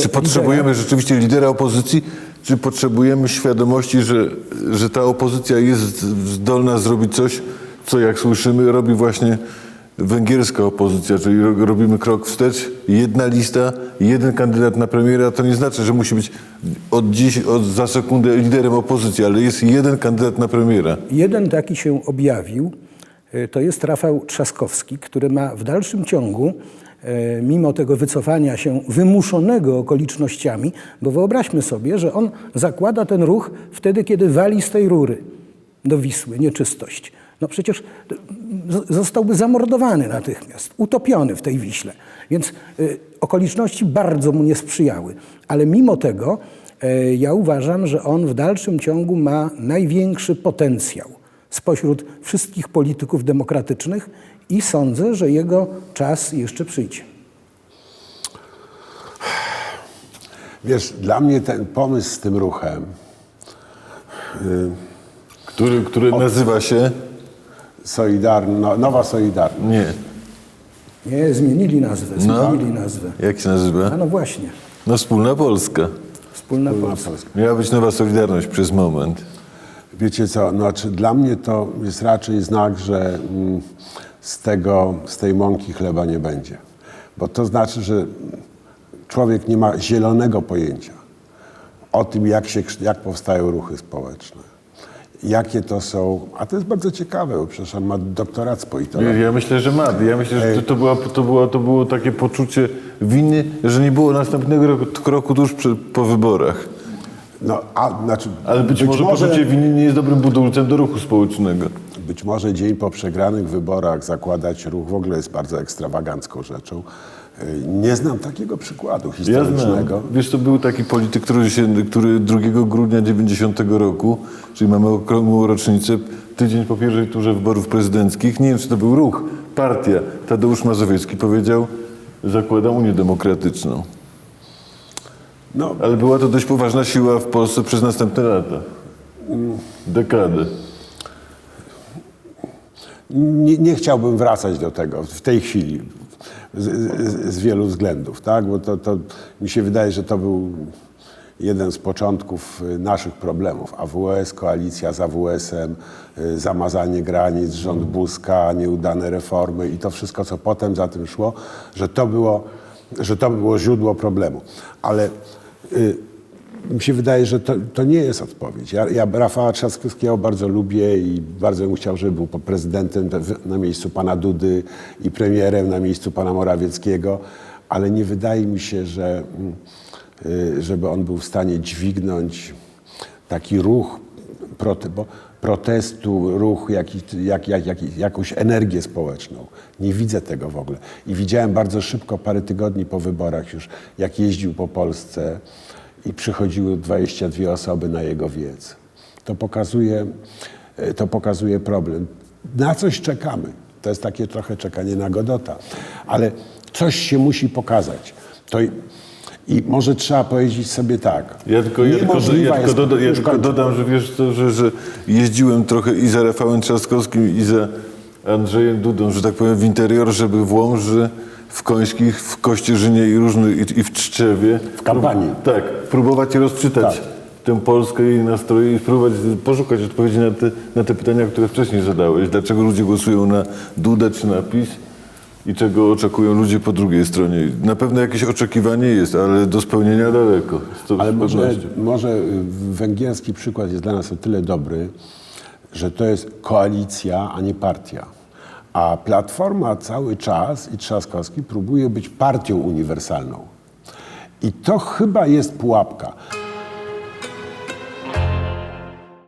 Czy potrzebujemy rzeczywiście lidera opozycji, czy potrzebujemy świadomości, że, że ta opozycja jest zdolna zrobić coś, co jak słyszymy robi właśnie węgierska opozycja, czyli ro- robimy krok wstecz, jedna lista, jeden kandydat na premiera, to nie znaczy, że musi być od dziś, od za sekundę liderem opozycji, ale jest jeden kandydat na premiera. Jeden taki się objawił, e, to jest Rafał Trzaskowski, który ma w dalszym ciągu, mimo tego wycofania się wymuszonego okolicznościami, bo wyobraźmy sobie, że on zakłada ten ruch wtedy, kiedy wali z tej rury do Wisły nieczystość. No przecież e, zostałby zamordowany natychmiast, utopiony w tej Wiśle. Więc e, okoliczności bardzo mu nie sprzyjały. Ale mimo tego e, ja uważam, że on w dalszym ciągu ma największy potencjał spośród wszystkich polityków demokratycznych i sądzę, że jego czas jeszcze przyjdzie. Wiesz, dla mnie ten pomysł z tym ruchem, Który, który nazywa się... Solidarno, Nowa Solidarność, Nie. Nie, zmienili nazwę, zmienili nazwę. Jak się A nazywa? no właśnie, No Wspólna Polska. wspólna Wspólna Polska. Polska. Miała być nowa Solidarność przez moment. Wiecie co, znaczy dla mnie to jest raczej znak, że mm, z, tego, z tej mąki chleba nie będzie. Bo to znaczy, że człowiek nie ma zielonego pojęcia o tym, jak, się, jak powstają ruchy społeczne. Jakie to są, a to jest bardzo ciekawe, bo przecież on ma doktorat z politologii. ja myślę, że ma. Ja myślę, że to, była, to, było, to było takie poczucie winy, że nie było następnego ro- kroku tuż po wyborach. No, a, znaczy, Ale być, może, poczucie winy nie jest dobrym budulcem do ruchu społecznego. Być może dzień po przegranych wyborach zakładać ruch w ogóle jest bardzo ekstrawagancką rzeczą. Y, Nie znam takiego przykładu Ja historycznego. znam. Wiesz, to był taki polityk, który, się, który 2 grudnia 90 roku, czyli mamy okrągłą rocznicę, tydzień po pierwszej turze wyborów prezydenckich, nie wiem, czy to był ruch, partia, Tadeusz Mazowiecki powiedział, zakładam Unię Demokratyczną. No, Ale była to dość poważna siła w Polsce przez następne lata. Dekadę. Nie, nie chciałbym wracać do tego w tej chwili z, z, z wielu względów, tak? bo to, to mi się wydaje, że to był jeden z początków y, naszych problemów. AWS, koalicja z AWS-em, y, zamazanie granic, rząd Buzka, nieudane reformy i to wszystko, co potem za tym szło, że to było, że to było źródło problemu. Ale y, mi się wydaje, że to, to nie jest odpowiedź. Ja, ja Rafała Trzaskowskiego bardzo lubię i bardzo bym chciał, żeby był prezydentem na miejscu pana Dudy i premierem na miejscu pana Morawieckiego, ale nie wydaje mi się, że, mm, y, żeby on był w stanie dźwignąć taki ruch bo, protestu, ruch, jaki, jak, jak, jak, jakąś energię społeczną. Nie widzę tego w ogóle. I widziałem bardzo szybko, parę tygodni po wyborach już, jak jeździł po Polsce i przychodziły 22 osoby na jego wiec. To pokazuje, e, to pokazuje problem. Na coś czekamy. To jest takie trochę czekanie na Godota. Ale coś się musi pokazać. To i, może trzeba powiedzieć sobie tak. Ja tylko, ja tylko, Niemożliwa ja tylko, doda, ja tylko dodam, że wiesz co, że, że jeździłem trochę i za Rafałem Trzaskowskim i za Andrzejem Dudą, że tak powiem, w interior, żeby w Łomży, w Końskich, w Kościerzynie i, różnych, i, i w Czczewie. W kampanii. tak, próbować rozczytać Tak. tę Polskę i jej nastroje i spróbować poszukać odpowiedzi na te, na te pytania, które wcześniej zadałeś. Dlaczego ludzie głosują na Dudę czy na PiS? I czego oczekują ludzie po drugiej stronie. Na pewno jakieś oczekiwanie jest, ale do spełnienia daleko. Ale może, może y, węgierski przykład jest dla nas o tyle dobry, że to jest koalicja, a nie partia. A Platforma cały czas i Trzaskowski próbuje być partią uniwersalną. I to chyba jest pułapka.